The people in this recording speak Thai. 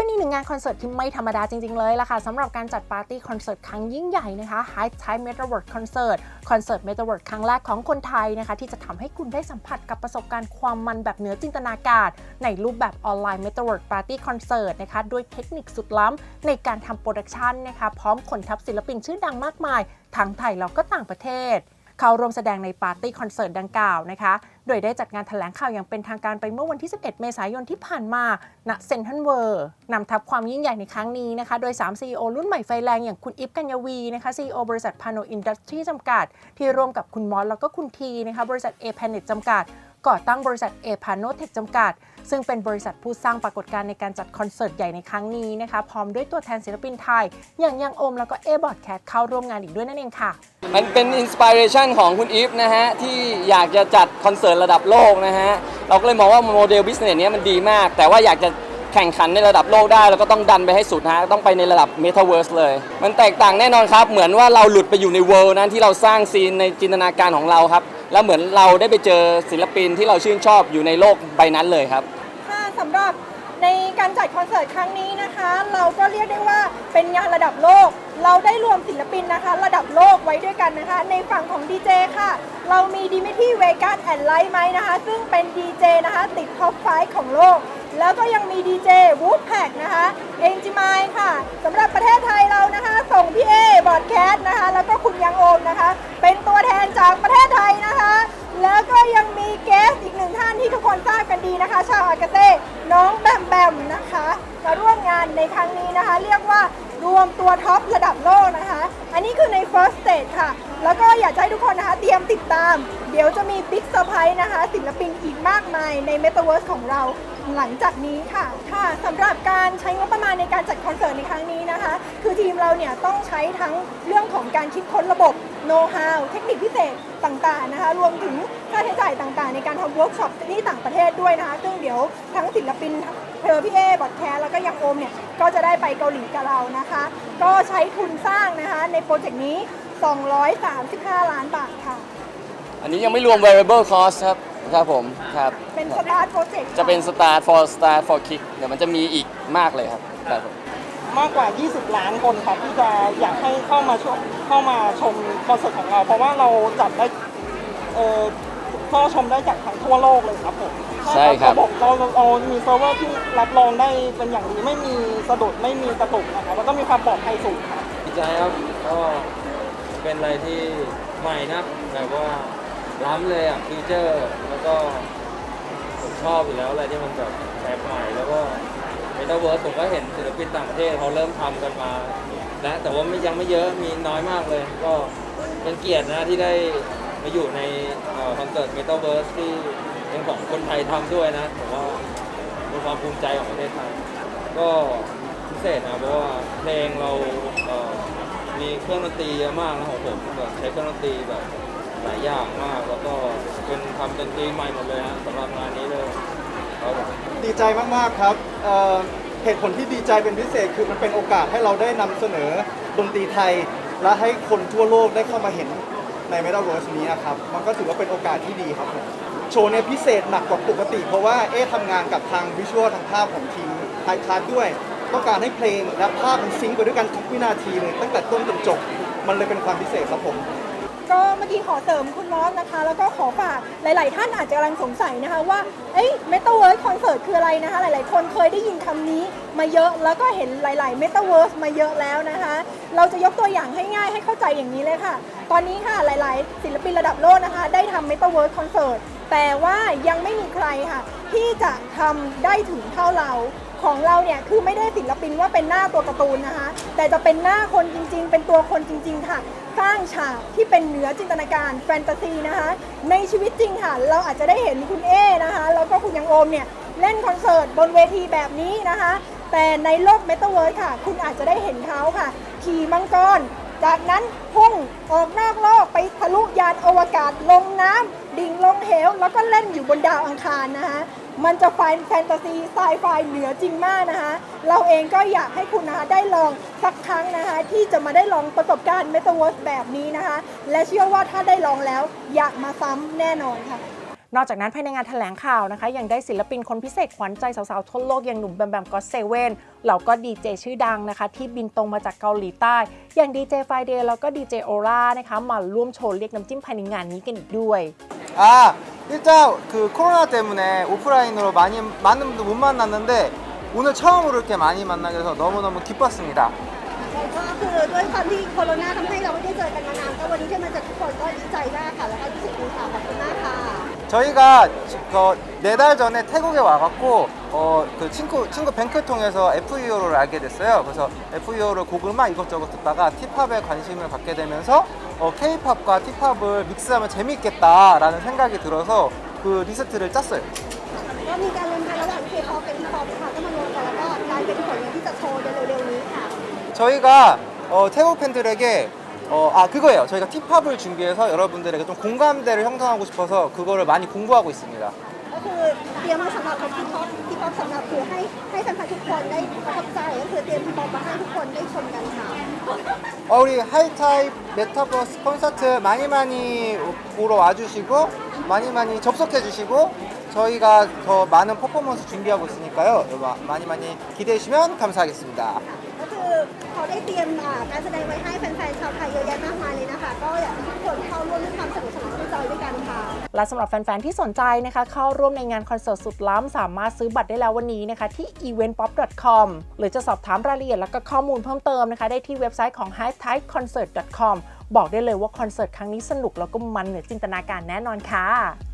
ป็นอีกหนึ่งงานคอนเสิร์ตที่ไม่ธรรมดาจริง ๆ เลยล่ะค่ะสำหรับการจัดปาร์ตี้คอนเสิร์ตครั้งยิ่งใหญ่นะคะ High Tide Metaverse Concert คอนเสิร์ต Metaverse ครั้งแรกของคนไทยนะคะ ที่จะทำให้คุณได้สัมผัสกับประสบการณ์ความมันแบบเหนือจินตนาการ ในรูปแบบออนไลน์ Metaverse Party Concert นะคะด้วยเทคนิคสุดล้ำในการทำโปรดักชันนะคะพร้อมขนทัพศิลปินชื่อดังมากมายทั้งไทยแล้วก็ต่างประเทศ เข้าร่วมแสดงในปาร์ตี้คอนเสิร์ตดังกล่าวนะคะโดยได้จัดงานแถลงข่าวอย่างเป็นทางการไปเมื่อวันที่ 11 เมษายนที่ผ่านมาณเซนทันเวอร์นำทัพความยิ่งใหญ่ในครั้งนี้นะคะ โดย 3 CEO รุ่นใหม่ไฟแรงอย่างคุณอิฟกัญญวีนะคะ CEO บริษัทพาโนอินดัสทรีจำกัด ที่ร่วมกับคุณมอสแล้วก็คุณทีนะคะบริษัทเอเพนเน็ตจำกัด ก่อตั้งบริษัท A p a n o Tech จำกัด ซึ่งเป็นบริษัทผู้สร้างปรากฏการณ์ในการจัดคอนเสิร์ตใหญ่ในครั้งนี้นะคะพร้อมด้วยตัวแทนศิลปินไทย อย่างยังโอมแล้วก็เอบอดแคทเข้าร่วมงานอีกด้วยนั่นเองค่ะ มันเป็นอินสปิเรชันของคุณอีฟนะฮะ ที่อยากจะจัดคอนเสิร์ตระดับโลกนะฮะ เราก็เลยมองว่าโมเดลบิสเนสเนี้ยมันดีมาก แต่ว่าอยากจะแข่งขันในระดับโลกได้เราก็ต้องดันไปให้สุดฮะต้องไปในระดับเมตาเวิร์สเลย มันแตกต่างแน่นอนครับ เหมือนว่าเราหลุดไปอยู่ในเวิลด์นั้นที่เราสร้างซีนในจินตนาการของเราครับ แล้วเหมือนเราได้ไปเจอศิลปินที่เราชื่นชอบอยู่ในโลกใบนั้นเลยครับ ค่ะสำหรับในการจัดคอนเสิร์ตครั้งนี้นะคะ เราก็เรียกได้ว่าเป็นงานระดับโลก เราได้รวมศิลปินนะคะ ระดับโลกไว้ด้วยกันนะคะ ในฝั่งของดีเจค่ะ เรามีดิมิที่เวกัสแอนไลท์ไมนะคะ ซึ่งเป็นดีเจนะคะติดท็อปไฟของโลก แล้วก็ยังมีดีเจวูดแพกนะคะเองจิมายค่ะสำหรับประเทศไทยเรานะคะ ส่งพี่เอบอดแคสต์นะคะ แล้วก็คุณยังโอมนะคะ ดีนะคะ ชาวอากาเซ่น้องแบมแบมนะคะมาร่วมงานในครั้งนี้นะคะ เรียกว่ารวมตัวท็อประดับโลกนะคะ อันนี้คือใน first stage ค่ะ แล้วก็อยากให้ทุกคนนะคะ เตรียมติดตาม เดี๋ยวจะมีบิ๊กเซอร์ไพรส์นะคะ ศิลปินอีกมากมายใน Metaverse ของเรา หลังจากนี้ค่ะค่ะสำหรับการใช้งบประมาณในการจัดคอนเสิร์ตในครั้งนี้นะคะ คือทีมเราเนี่ยต้องใช้ทั้งเรื่องของการคิดค้นระบบโน้ตฮาวเทคนิคพิเศษต่างๆนะคะ รวมถึงค่าใช้จ่ายต่างๆ ในการทำเวิร์กช็อปที่ต่างประเทศด้วยนะคะ ซึ่งเดี๋ยวทั้งศิลปินเธอพี่เอบอดแคสแล้วก็ยังโอมเนี่ยก็จะได้ไปเกาหลีกับเรานะคะ ก็ใช้ทุนสร้างนะคะในโปรเจกต์นี้ 235 ล้านบาทค่ะ อันนี้ยังไม่รวม variable cost ครับ ครับผมครับเป็นสตาร์ทโปรเจกต์จะเป็น start for start for kick เดี๋ยวมันจะมีอีกมากเลยครับครับผมมากกว่า 20 ล้านคนครับที่จะอยากให้เข้ามาชมเข้ามาชมคอนเสิร์ตของเรา เพราะว่าเราจัดได้เอ่อเข้าชมได้จากทั้งทั่วโลกเลยครับผมใช่ครับระบบเราเรามีเซิร์ฟเวอร์ที่รับรองได้เป็นอย่างดีไม่มีสะดุดไม่มีกระตุกนะครับแล้วก็มีความปลอดภัยสูงครับดีใจครับก็เป็นอะไรที่ใหม่นะแบบว่าล้ำเลยอะฟิวเจอร์ แล้วก็ผมชอบอยู่แล้วอะไรที่มันแบบแปลกใหม่แล้วก็เมตาเวิร์สผมก็เห็นศิลปินต่างประเทศเขาเริ่มทำกันมาแล้วแต่ว่าไม่ยังไม่เยอะมีน้อยมากเลย ก็เป็นเกียรตินะที่ได้มาอยู่ในอคอนเสิร์ตเมตาเวิร์สที่เป็นของคนไทยทำด้วยนะผมว่าเป็นความภูมิใจของประเทศไทยก็พิเศษนะเพราะว่าเพลงเรามีเครื่องดนตรีเยอะมากนะของผมแบบใช้เครื่องดนตรีแบบ หลายอย่างมาก แล้วก็เป็นทำดนตรีใหม่หมดเลยนะสำหรับงานนี้เลยครับผมดีใจมาก ๆ ครับเอ่อเหตุผลที่ดีใจเป็นพิเศษคือมันเป็นโอกาสให้เราได้นำเสนอดนตรีไทย และให้คนทั่วโลกได้เข้ามาเห็นใน m e t a เวิร์สนี้นะครับ มันก็ถือว่าเป็นโอกาสที่ดีครับผมโชว์เนี่ยพิเศษหนักกว่าปกติ เพราะว่าเอ๊ะทำงานกับทางวิชวลทางภาพของทีมไทยคาร์ด้วย ต้องการให้เพลงและภาพมันซิงค์ไปด้วยกันทุกวินาทีเลยตั้งแต่ต้นจนจบ มันเลยเป็นความพิเศษครับผม ก็เมื่อกี้ขอเสริมคุณมอสนะคะ แล้วก็ขอฝากหลาย ๆ ท่านอาจจะกำลังสงสัยนะคะว่าเอ้ยเมตาเวิร์สคอนเสิร์ตคืออะไรนะคะ หลาย ๆ คนเคยได้ยินคำนี้มาเยอะแล้วก็เห็นหลาย ๆ เมตาเวิร์สมาเยอะแล้วนะคะ เราจะยกตัวอย่างให้ง่ายให้เข้าใจอย่างนี้เลยค่ะ ตอนนี้ค่ะหลาย ๆ ศิลปินระดับโลกนะคะ ได้ทำเมตาเวิร์สคอนเสิร์ตแต่ว่ายังไม่มีใครค่ะ ที่จะทำได้ถึงเท่าเรา ของเราเนี่ยคือไม่ได้ศิลปินว่าเป็นหน้าตัวการ์ตูนนะคะ แต่จะเป็นหน้าคนจริง ๆ เป็นตัวคนจริง ๆ ค่ะ สร้างฉากที่เป็นเหนือจินตนาการแฟนตาซีนะคะ ในชีวิตจริงค่ะ เราอาจจะได้เห็นคุณเอนะคะแล้วก็คุณยังโอมเนี่ยเล่นคอนเสิร์ตบนเวทีแบบนี้นะคะ แต่ในโลกเมตาเวิร์สค่ะ คุณอาจจะได้เห็นเขาค่ะ ขี่มังกรจากนั้นพุ่งออกนอกโลกไปทะลุยานอวกาศลงน้ำดิ่งลงเหว แล้วก็เล่นอยู่บนดาวอังคารนะคะ มันจะไฟแฟนตาซีไซไฟเหนือจริงมากนะคะ เราเองก็อยากให้คุณนะคะได้ลองสักครั้งนะคะ ที่จะมาได้ลองประสบการณ์เมตาเวิร์สแบบนี้นะคะ และเชื่อว่าถ้าได้ลองแล้วอยากมาซ้ำแน่นอนค่ะนอกจากนั้นภายในงานแถลงข่าวนะคะ ยังได้ศิลปินคนพิเศษขวัญใจสาวๆทั่วโลกอย่างหนุ่มแบมแบมก็เซเว่นแล้วก็ดีเจชื่อดังนะคะ ที่บินตรงมาจากเกาหลีใต้ อย่างดีเจไฟเดย์แล้วก็ดีเจโอรานะคะ มาร่วมโชว์เรียกน้ำจิ้มภายในงานนี้กันอีกด้วย아 일단 그 코로나 때문에 오프라인으로 많이 많은 분들 못 만났는데 오늘 처음으로 이렇게 많이 만나게 돼서 너무너무 기뻤습니다. ก็คือด้วยความที่โควิดทำให้เราไม่ได้เจอกันมานานก็วันนี้ที่มาเจอทุกคนก็ดีใจมากค่ะ แล้วก็รู้สึกดีค่ะขอบคุณมากค่ะ 저희가 네 달 전에 태국에 와갖고 어, 그 친구 친구 뱅크 통해서 FEO를 알게 됐어요. 그래서 FEO를 곡을 막 이것저것 듣다가 힙합에 관심을 갖게 되면서 어, K-팝과 힙합을 믹스하면 재밌겠다라는 생각이 들어서 그 리스트를 짰어요. ก็มีการรวมกันระหว่างเคป๊อปกับฮิปฮอปค่ะก็มารวมกันแล้วก็กลายเป็นผลงานที่จะโชว์ในเร็วๆนี้ค่ะ 저희가 어, 태국 팬들에게 어, 아 그거예요. 저희가 힙합을 준비해서 여러분들에게 좀 공감대를 형성하고 싶어서 그거를 많이 공부하고 있습니다. ก็คือเตรียมมาสำหรับคนฮิปฮอปฮิปฮอปสำหรับคือให้ให้แฟนๆทุกคนได้ประทับใจก็คือเตรียมฮิปฮอปมาให้ทุกคนได้ชมกันค่ะ 어, 우리 하이타입 메타버스 콘서트 많이 많이 보러 와주시고 많이 많이 접속해 주시고 저희가 더 많은 퍼포먼스 준비하고 있으니까요. 마- 많이 많이 기대해 주시면 감사하겠습니다. คือเขาได้เตรียมอ่าการแสดงไว้ให้แฟนๆชาวไทยเยอะแยะมากมายเลยนะคะ ก็อยากให้ทุกคนเข้าร่วมด้วยความสนุกสนานด้วยจอยด้วยกันค่ะ และสำหรับแฟน ๆ ที่สนใจนะคะ เข้าร่วมในงานคอนเสิร์ตสุดล้ำ สามารถซื้อบัตรได้แล้ววันนี้นะคะ ที่ eventpop.com หรือจะสอบถามรายละเอียดและก็ข้อมูลเพิ่มเติมนะคะ ได้ที่เว็บไซต์ของ hightideconcert.com บอกได้เลยว่าคอนเสิร์ตครั้งนี้สนุกแล้วก็มันเหนือจินตนาการแน่นอนค่ะ